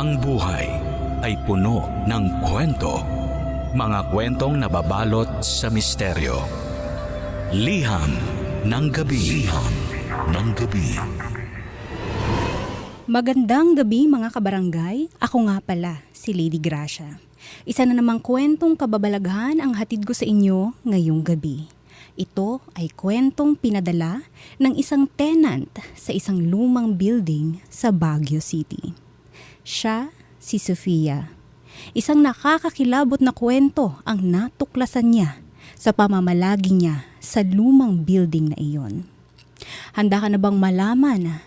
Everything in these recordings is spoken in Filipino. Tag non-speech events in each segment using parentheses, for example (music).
Ang buhay ay puno ng kwento. Mga kwentong nababalot sa misteryo. Liham ng gabi. Liham ng gabi. Magandang gabi mga kabarangay. Ako nga pala, si Lady Gracia. Isa na namang kwentong kababalaghan ang hatid ko sa inyo ngayong gabi. Ito ay kwentong pinadala ng isang tenant sa isang lumang building sa Baguio City. Siya si Sofia. Isang nakakakilabot na kwento ang natuklasan niya sa pamamalagi niya sa lumang building na iyon. Handa ka na bang malaman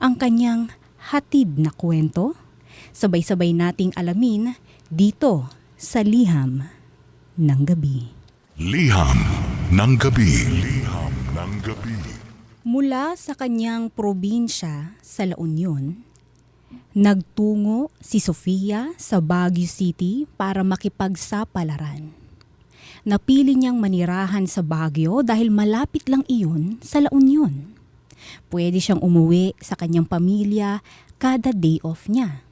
ang kanyang hatid na kwento? Sabay-sabay nating alamin dito sa Liham ng Gabi. Liham ng gabi. Liham ng gabi. Mula sa kanyang probinsya sa La Union, nagtungo si Sofia sa Baguio City para makipagsapalaran. Napili niyang manirahan sa Baguio dahil malapit lang iyon sa La Union. Pwede siyang umuwi sa kanyang pamilya kada day off niya.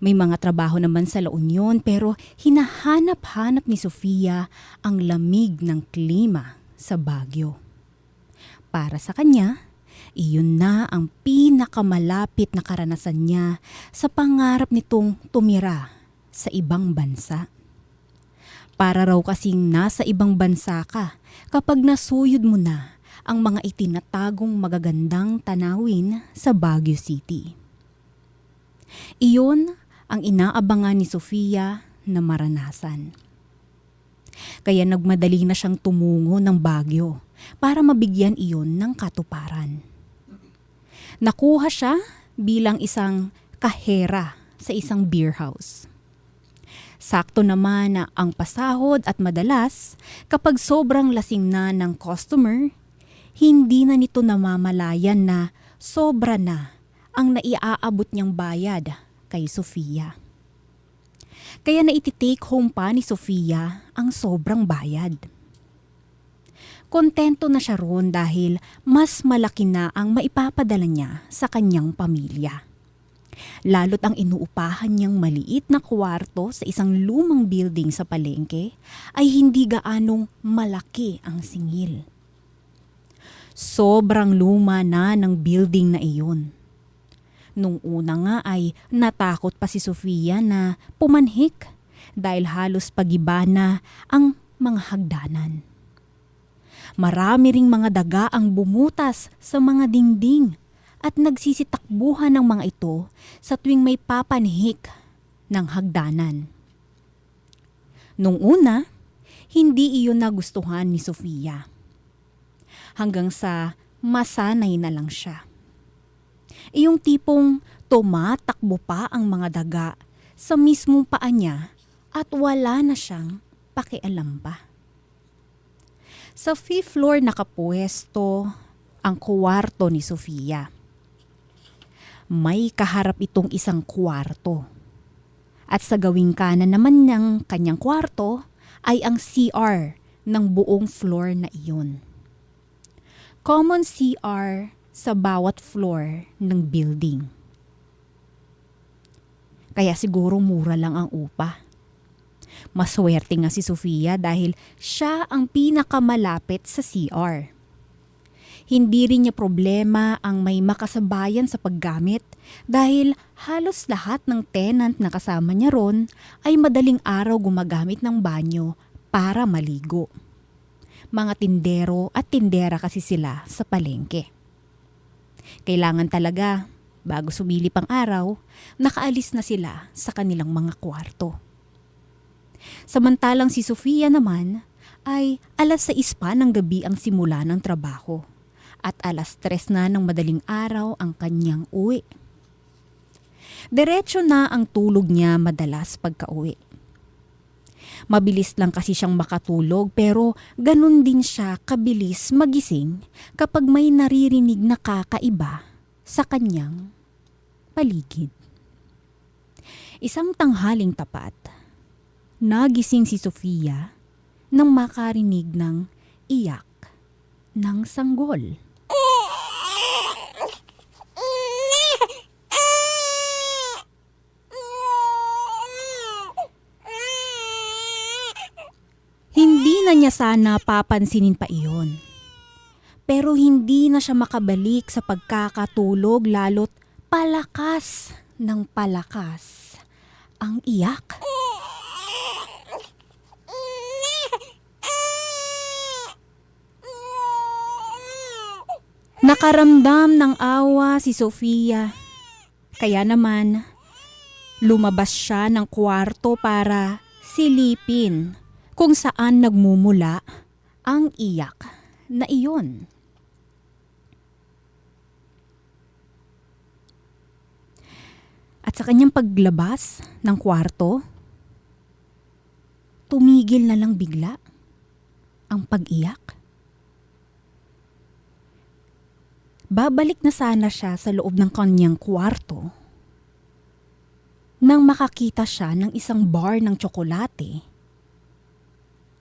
May mga trabaho naman sa La Union pero hinahanap-hanap ni Sofia ang lamig ng klima sa Baguio. Para sa kanya, iyon na ang pinakamalapit na karanasan niya sa pangarap nitong tumira sa ibang bansa. Para raw kasing nasa ibang bansa ka kapag nasuyod mo na ang mga itinatagong magagandang tanawin sa Baguio City. Iyon ang inaabangan ni Sofia na maranasan. Kaya nagmadali na siyang tumungo ng Baguio para mabigyan iyon ng katuparan. Nakuha siya bilang isang kahera sa isang beer house. Sakto naman na ang pasahod at madalas kapag sobrang lasing na ng customer, hindi na nito namamalayan na sobra na ang naiaabot niyang bayad kay Sofia. Kaya na take home pa ni Sofia ang sobrang bayad. Kontento na siya roon dahil mas malaki na ang maipapadala niya sa kanyang pamilya. Lalo't ang inuupahan niyang maliit na kwarto sa isang lumang building sa palengke ay hindi gaanong malaki ang singil. Sobrang luma na ng building na iyon. Nung una nga ay natakot pa si Sofia na pumanhik dahil halos pagiba na ang mga hagdanan. Marami ring mga daga ang bumutas sa mga dingding at nagsisitakbuhan ng mga ito sa tuwing may papanhik ng hagdanan. Nung una, hindi iyon nagustuhan ni Sofia. Hanggang sa masanay na lang siya. Iyong tipong tumatakbo pa ang mga daga sa mismong paa niya at wala na siyang pakialam pa. Sa fifth floor nakapuesto ang kwarto ni Sofia. May kaharap itong isang kwarto. At sa gawing kanan naman ng kanyang kwarto ay ang CR ng buong floor na iyon. Common CR sa bawat floor ng building. Kaya siguro mura lang ang upa. Maswerte nga si Sofia dahil siya ang pinakamalapit sa CR. Hindi rin niya problema ang may makasabayan sa paggamit dahil halos lahat ng tenant na kasama niya ron ay madaling araw gumagamit ng banyo para maligo. Mga tindero at tindera kasi sila sa palengke. Kailangan talaga, bago sumilip ang araw, nakaalis na sila sa kanilang mga kwarto. Samantalang si Sofia naman ay alas 6 pa ng gabi ang simula ng trabaho at alas 3 na ng madaling araw ang kanyang uwi. Diretso na ang tulog niya madalas pagka-uwi. Mabilis lang kasi siyang makatulog pero ganun din siya kabilis magising kapag may naririnig na kakaiba sa kanyang paligid. Isang tanghaling tapat, Nagising si Sofia nang makarinig ng iyak ng sanggol. Hindi na niya sana papansinin pa iyon. Pero hindi na siya makabalik sa pagkakatulog lalo't palakas ng palakas ang iyak. Nakaramdam ng awa si Sofia. Kaya naman, lumabas siya ng kwarto para silipin kung saan nagmumula ang iyak na iyon. At sa kanyang paglabas ng kwarto, tumigil na lang bigla ang pag-iyak. Babalik na sana siya sa loob ng kanyang kwarto nang makakita siya ng isang bar ng tsokolate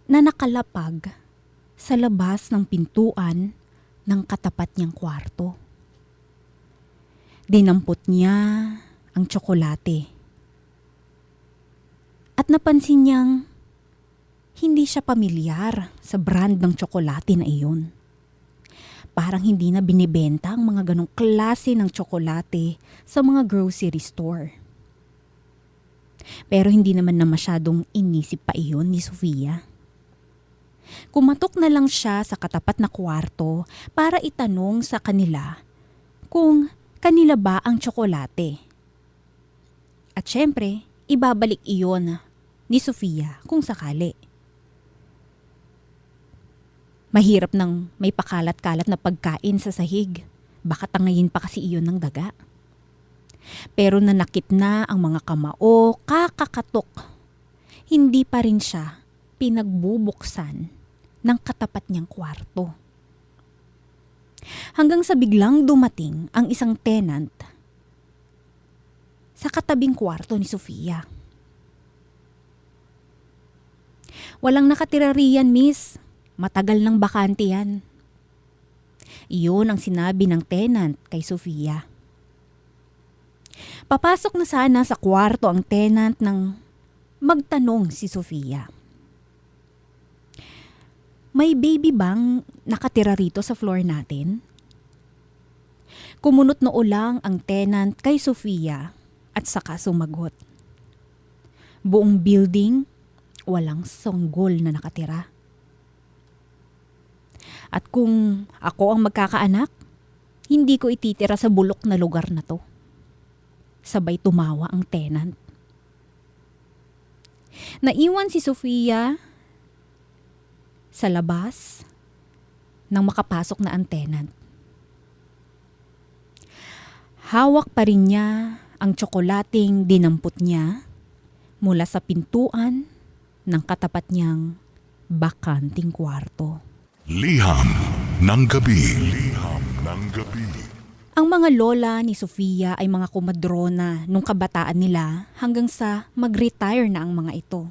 na nakalapag sa labas ng pintuan ng katapat niyang kwarto. Dinampot niya ang tsokolate. At napansin niyang hindi siya pamilyar sa brand ng tsokolate na iyon. Parang hindi na binibenta ang mga ganong klase ng tsokolate sa mga grocery store. Pero hindi naman na masyadong inisip pa iyon ni Sofia. Kumatok na lang siya sa katapat na kwarto para itanong sa kanila kung kanila ba ang tsokolate. At syempre, ibabalik iyon ni Sofia kung sakali. Mahirap nang may pakalat-kalat na pagkain sa sahig. Baka tangayin pa kasi iyon ng daga. Pero nanakit na ang mga kamao, kakakatok. Hindi pa rin siya pinagbubuksan ng katapat niyang kwarto. Hanggang sa biglang dumating ang isang tenant sa katabing kwarto ni Sofia. Walang nakatira riyan, miss. Matagal ng bakante yan. Iyon ang sinabi ng tenant kay Sofia. Papasok na sana sa kwarto ang tenant nang magtanong si Sofia. May baby bang nakatira rito sa floor natin? Kumunot na ulang ang tenant kay Sofia at saka sumagot. Buong building, walang sanggol na nakatira. At kung ako ang magkakaanak, hindi ko ititira sa bulok na lugar na to. Sabay tumawa ang tenant. Naiwan si Sofia sa labas nang makapasok na ang tenant. Hawak pa rin niya ang tsokolating dinampot niya mula sa pintuan ng katapat niyang bakanting kwarto. Liham ng gabi. Liham ng gabi. Ang mga lola ni Sofia ay mga kumadrona nung kabataan nila hanggang sa mag-retire na ang mga ito.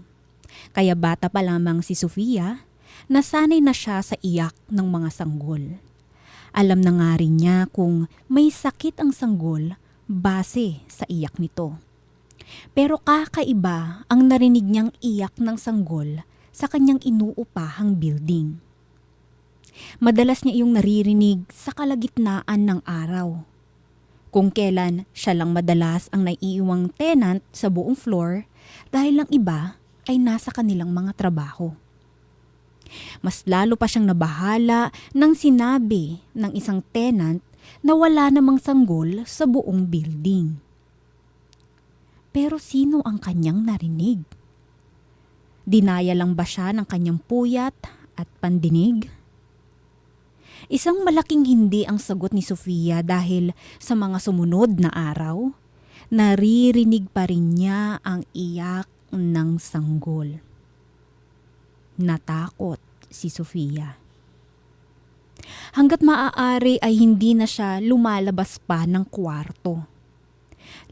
Kaya bata pa lamang si Sofia, nasanay na siya sa iyak ng mga sanggol. Alam na nga rin niya kung may sakit ang sanggol base sa iyak nito. Pero kakaiba ang narinig niyang iyak ng sanggol sa kanyang inuupahang building. Madalas niya iyong naririnig sa kalagitnaan ng araw. Kung kailan siya lang madalas ang naiiwang tenant sa buong floor dahil ang iba ay nasa kanilang mga trabaho. Mas lalo pa siyang nabahala nang sinabi ng isang tenant na wala namang sanggol sa buong building. Pero sino ang kanyang narinig? Dinaya lang ba siya ng kanyang puyat at pandinig? Isang malaking hindi ang sagot ni Sofia dahil sa mga sumunod na araw, naririnig pa rin niya ang iyak ng sanggol. Natakot si Sofia. Hanggat maaari ay hindi na siya lumalabas pa ng kwarto.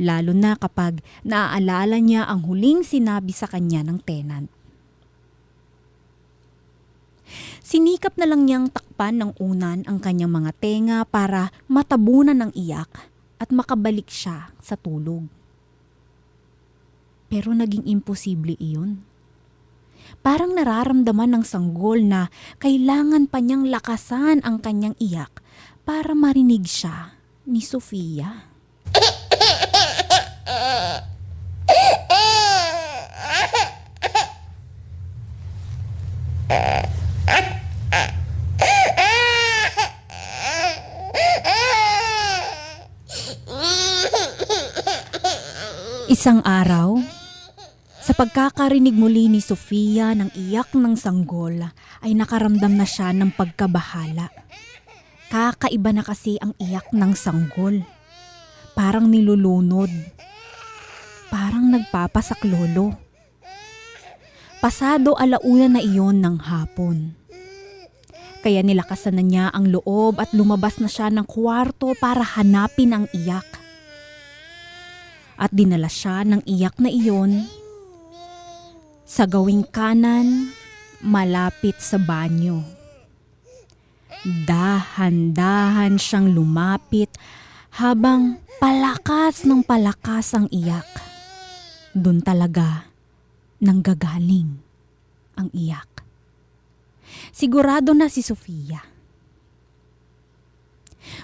Lalo na kapag naaalala niya ang huling sinabi sa kanya ng tenant. Sinikap na lang niyang takpan ng unan ang kanyang mga tenga para matabunan ng iyak at makabalik siya sa tulog. Pero naging imposible iyon. Parang nararamdaman ng sanggol na kailangan pa niyang lakasan ang kanyang iyak para marinig siya ni Sofia. (laughs) Isang araw, sa pagkakarinig muli ni Sofia ng iyak ng sanggol, ay nakaramdam na siya ng pagkabahala. Kakaiba na kasi ang iyak ng sanggol. Parang nilulunod. Parang nagpapasaklolo. Pasado alauna na iyon ng hapon. Kaya nilakasan na niya ang loob at lumabas na siya ng kwarto para hanapin ang iyak. At dinala siya ng iyak na iyon sa gawing kanan malapit sa banyo. Dahan-dahan siyang lumapit habang palakas ng palakas ang iyak. Doon talaga nanggagaling ang iyak. Sigurado na si Sofia.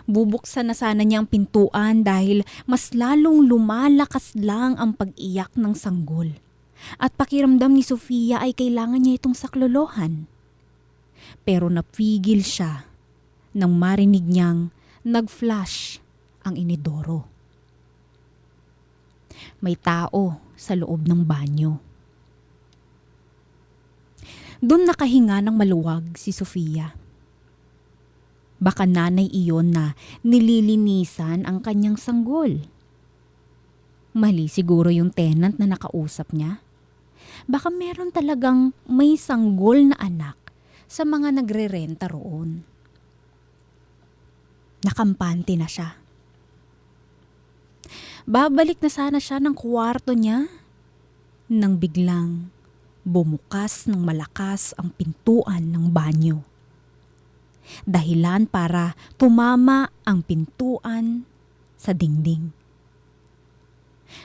Bubuksan na sana niya ang pintuan dahil mas lalong lumalakas lang ang pag-iyak ng sanggol. At pakiramdam ni Sofia ay kailangan niya itong saklolohan. Pero napigil siya nang marinig niyang nag-flash ang inidoro. May tao sa loob ng banyo. Doon nakahinga ng maluwag si Sofia. Baka nanay iyon na nililinisan ang kanyang sanggol. Mali siguro yung tenant na nakausap niya. Baka meron talagang may sanggol na anak sa mga nagre-renta roon. Nakampante na siya. Babalik na sana siya ng kwarto niya nang biglang bumukas ng malakas ang pintuan ng banyo. Dahilan para tumama ang pintuan sa dingding.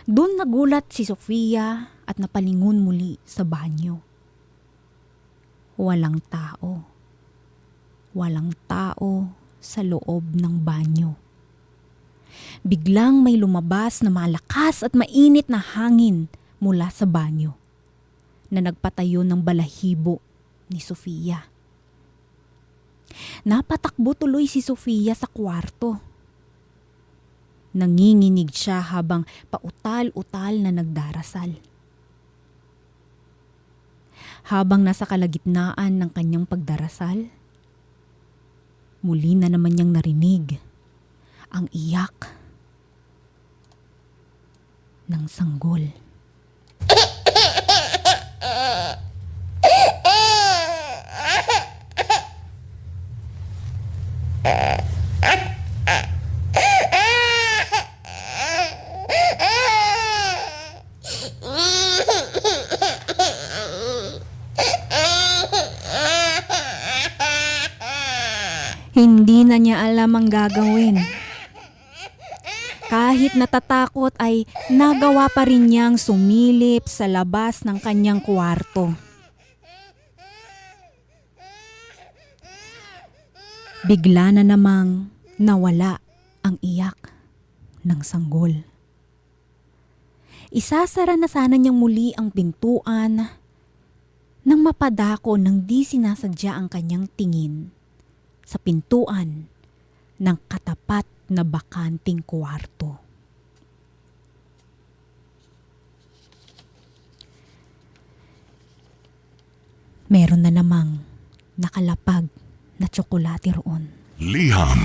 Doon nagulat si Sofia at napalingon muli sa banyo. Walang tao. Walang tao sa loob ng banyo. Biglang may lumabas na malakas at mainit na hangin mula sa banyo na nagpatayo ng balahibo ni Sofia. Napatakbo tuloy si Sofia sa kwarto. Nanginginig siya habang pautal-utal na nagdarasal. Habang nasa kalagitnaan ng kanyang pagdarasal, muli na naman niyang narinig ang iyak ng sanggol. Hindi na niya alam ang gagawin. Kahit natatakot ay nagawa pa rin niyang sumilip sa labas ng kanyang kwarto. Bigla na namang nawala ang iyak ng sanggol. Isasara na sana niyang muli ang pintuan nang mapadako ng di sinasadya ang kanyang tingin sa pintuan ng katapat na bakanting kwarto. Meron na namang nakalapag na tsokolate roon. Liham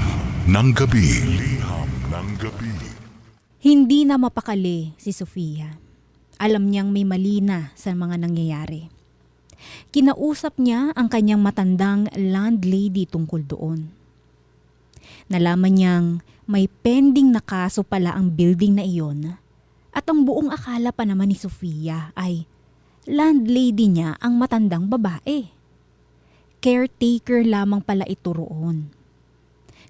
ng gabi. Liham ng gabi. Hindi na mapakali si Sofia. Alam niyang may mali na sa mga nangyayari. Kinausap niya ang kanyang matandang landlady tungkol doon. Nalaman niyang may pending na kaso pala ang building na iyon at ang buong akala pa naman ni Sofia ay landlady niya ang matandang babae. Caretaker lamang pala ito roon.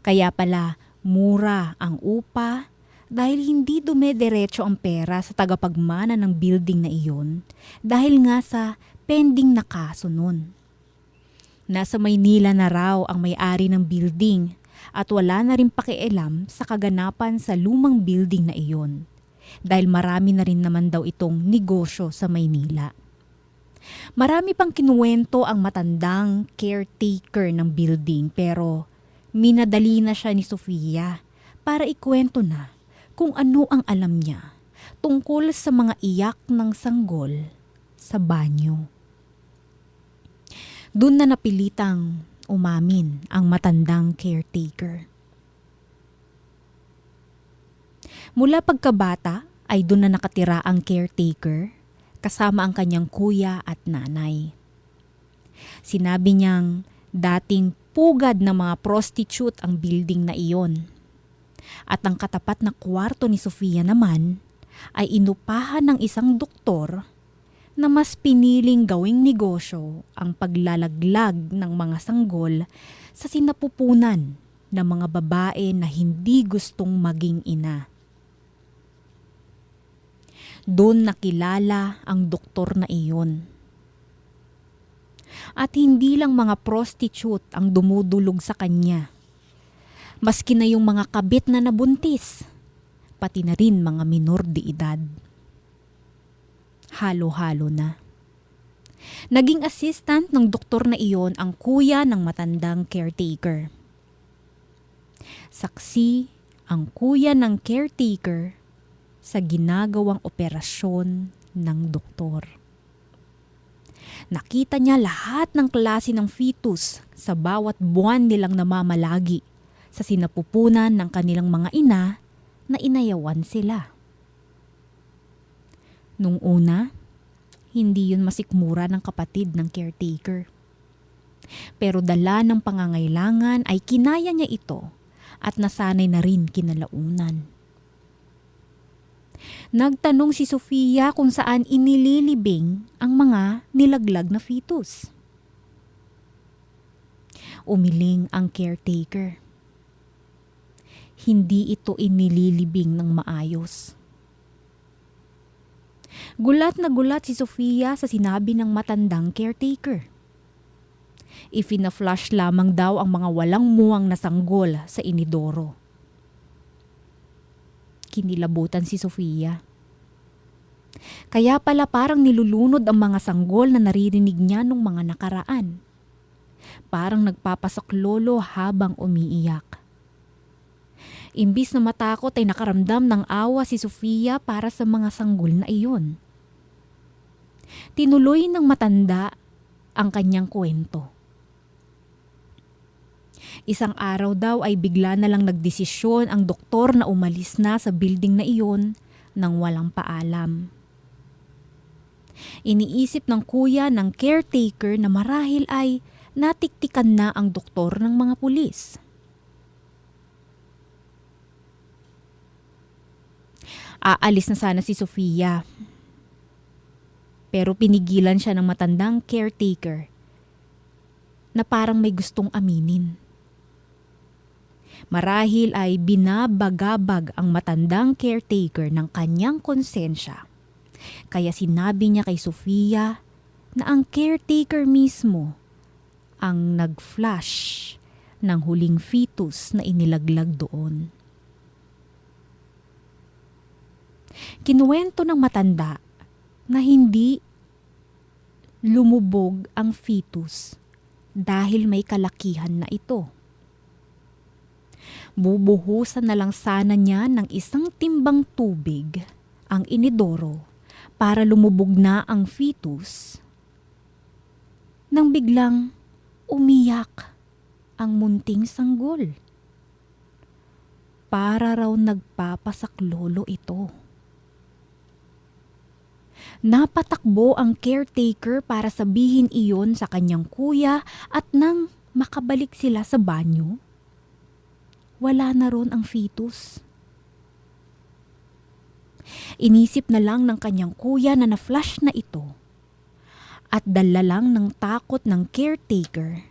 Kaya pala mura ang upa dahil hindi dumediretso ang pera sa tagapagmana ng building na iyon dahil nga sa pending na kaso nun. Nasa Maynila na raw ang may-ari ng building at wala na rin pakialam sa kaganapan sa lumang building na iyon dahil marami na rin naman daw itong negosyo sa Maynila. Marami pang kinuwento ang matandang caretaker ng building pero minadali na siya ni Sofia para ikwento na kung ano ang alam niya tungkol sa mga iyak ng sanggol sa banyo. Doon na napilitang umamin ang matandang caretaker. Mula pagkabata ay doon na nakatira ang caretaker kasama ang kanyang kuya at nanay. Sinabi niyang dating pugad ng mga prostitute ang building na iyon. At ang katapat na kwarto ni Sofia naman ay inupahan ng isang doktor na mas piniling gawing negosyo ang paglalaglag ng mga sanggol sa sinapupunan ng mga babae na hindi gustong maging ina. Doon nakilala ang doktor na iyon. At hindi lang mga prostitute ang dumudulog sa kanya. Maski na yung mga kabit na nabuntis, pati na rin mga minor de edad. Halo-halo na. Naging assistant ng doktor na iyon ang kuya ng matandang caretaker. Saksi ang kuya ng caretaker sa ginagawang operasyon ng doktor. Nakita niya lahat ng klase ng fetus sa bawat buwan nilang namamalagi sa sinapupunan ng kanilang mga ina na inayawan sila. Nung una, hindi yun masikmura ng kapatid ng caretaker. Pero dala ng pangangailangan ay kinaya niya ito at nasanay na rin kinalaunan. Nagtanong si Sofia kung saan inililibing ang mga nilaglag na fetus. Umiling ang caretaker. Hindi ito inililibing ng maayos. Gulat na gulat si Sofia sa sinabi ng matandang caretaker. Ifina-flush lamang daw ang mga walang muwang na sanggol sa inidoro kinilabutan si Sofia. Kaya pala parang nilulunod ang mga sanggol na naririnig niya nung mga nakaraan. Parang nagpapasaklolo habang umiiyak. Imbis na matakot ay nakaramdam ng awa si Sofia para sa mga sanggol na iyon. Tinuloy ng matanda ang kanyang kwento. Isang araw daw ay bigla na lang nagdesisyon ang doktor na umalis na sa building na iyon nang walang paalam. Iniisip ng kuya ng caretaker na marahil ay natiktikan na ang doktor ng mga pulis. Aalis na sana si Sofia. Pero pinigilan siya ng matandang caretaker na parang may gustong aminin. Marahil ay binabagabag ang matandang caretaker ng kanyang konsensya. Kaya sinabi niya kay Sofia na ang caretaker mismo ang nag-flash ng huling fetus na inilaglag doon. Kinuwento ng matanda na hindi lumubog ang fetus dahil may kalakihan na ito. Bubuhusan na lang sana niya ng isang timbang tubig ang inidoro para lumubog na ang fetus. Nang biglang umiyak ang munting sanggol. Para raw nagpapasaklolo ito. Napatakbo ang caretaker para sabihin iyon sa kanyang kuya at nang makabalik sila sa banyo, wala na ron ang fetus. Inisip na lang ng kanyang kuya na na-flash na ito at dala lang ng takot ng caretaker.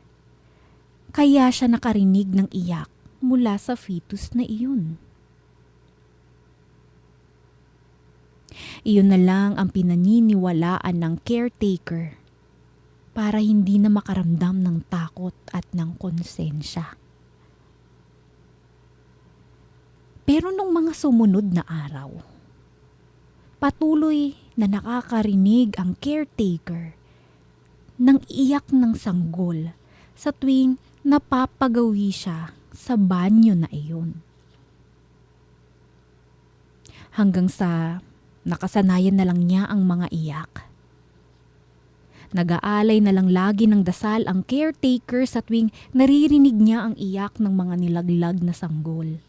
Kaya siya nakarinig ng iyak mula sa fetus na iyon. Iyon na lang ang pinaniniwalaan ng caretaker para hindi na makaramdam ng takot at ng konsensya. Pero nung mga sumunod na araw, patuloy na nakakarinig ang caretaker ng iyak ng sanggol sa tuwing napapagawi siya sa banyo na iyon. Hanggang sa nakasanayan na lang niya ang mga iyak. Nag-aalay na lang lagi ng dasal ang caretaker sa tuwing naririnig niya ang iyak ng mga nilaglag na sanggol.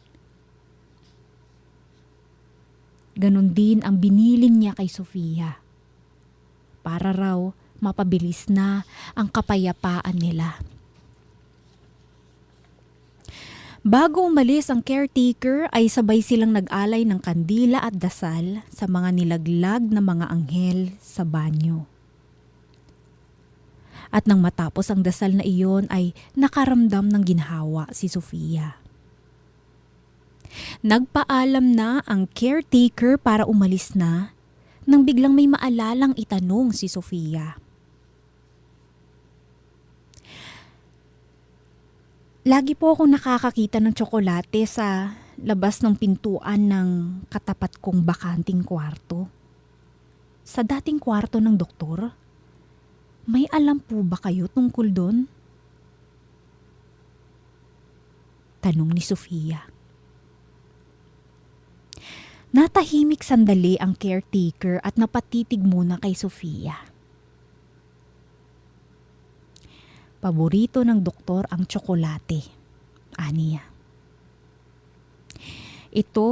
Ganon din ang binilin niya kay Sofia. Para raw mapabilis na ang kapayapaan nila. Bago umalis ang caretaker ay sabay silang nag-alay ng kandila at dasal sa mga nilaglag na mga anghel sa banyo. At nang matapos ang dasal na iyon ay nakaramdam ng ginhawa si Sofia. Nagpaalam na ang caretaker para umalis na nang biglang may maalalang itanong si Sofia. Lagi po akong nakakakita ng tsokolate sa labas ng pintuan ng katapat kong bakanting kwarto. Sa dating kwarto ng doktor, may alam po ba kayo tungkol doon? Tanong ni Sofia. Natahimik sandali ang caretaker at napatitig muna kay Sofia. Paborito ng doktor ang tsokolate. Aniya. Ito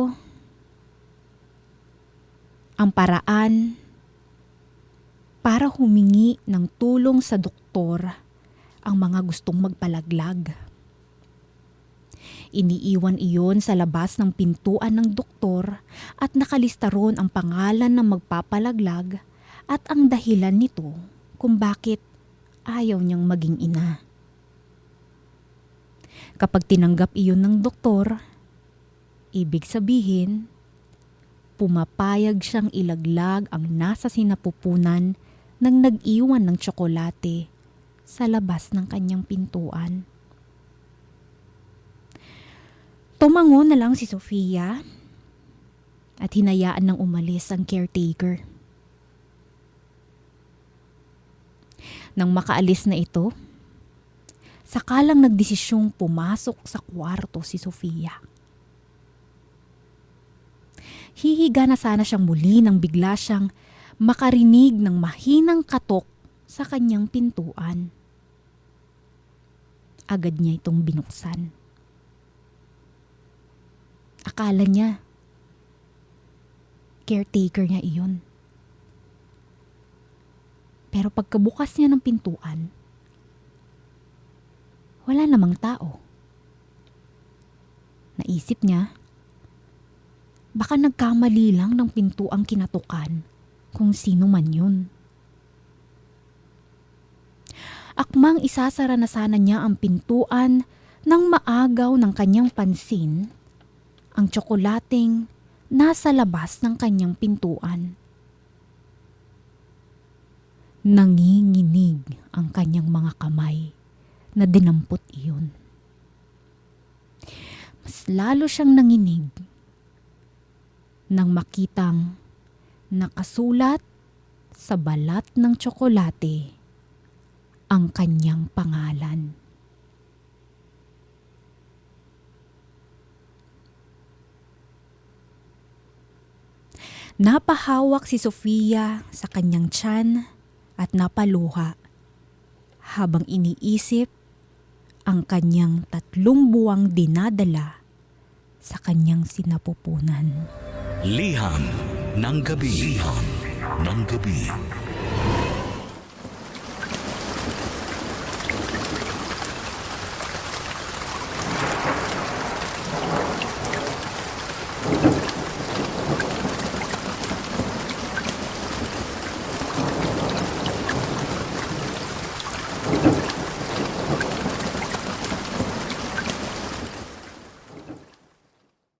ang paraan para humingi ng tulong sa doktor ang mga gustong magpalaglag. Iniiwan iyon sa labas ng pintuan ng doktor at nakalista ron ang pangalan ng magpapalaglag at ang dahilan nito kung bakit ayaw niyang maging ina. Kapag tinanggap iyon ng doktor, ibig sabihin, pumapayag siyang ilaglag ang nasa sinapupunan ng nag-iwan ng tsokolate sa labas ng kanyang pintuan. Tumango na lang si Sofia at hinayaan ng umalis ang caretaker. Nang makaalis na ito, sakalang nagdesisyong pumasok sa kwarto si Sofia. Hihiga na sana siyang muli nang bigla siyang makarinig ng mahinang katok sa kanyang pintuan. Agad niya itong binuksan. Akala niya, caretaker niya iyon. Pero pagkabukas niya ng pintuan, wala namang tao. Naisip niya, baka nagkamali lang ng pinto kinatukan kung sino man yun. Akmang isasara na sana niya ang pintuan nang maagaw ng kanyang pansin ang tsokolating nasa labas ng kanyang pintuan. Nanginginig ang kanyang mga kamay na dinampot iyon. Mas lalo siyang nanginig nang makitang nakasulat sa balat ng tsokolate ang kanyang pangalan. Napahawak si Sofia sa kanyang tiyan at napaluha habang iniisip ang kanyang tatlong buwang dinadala sa kanyang sinapupunan. Liham ng gabi. Liham ng gabi.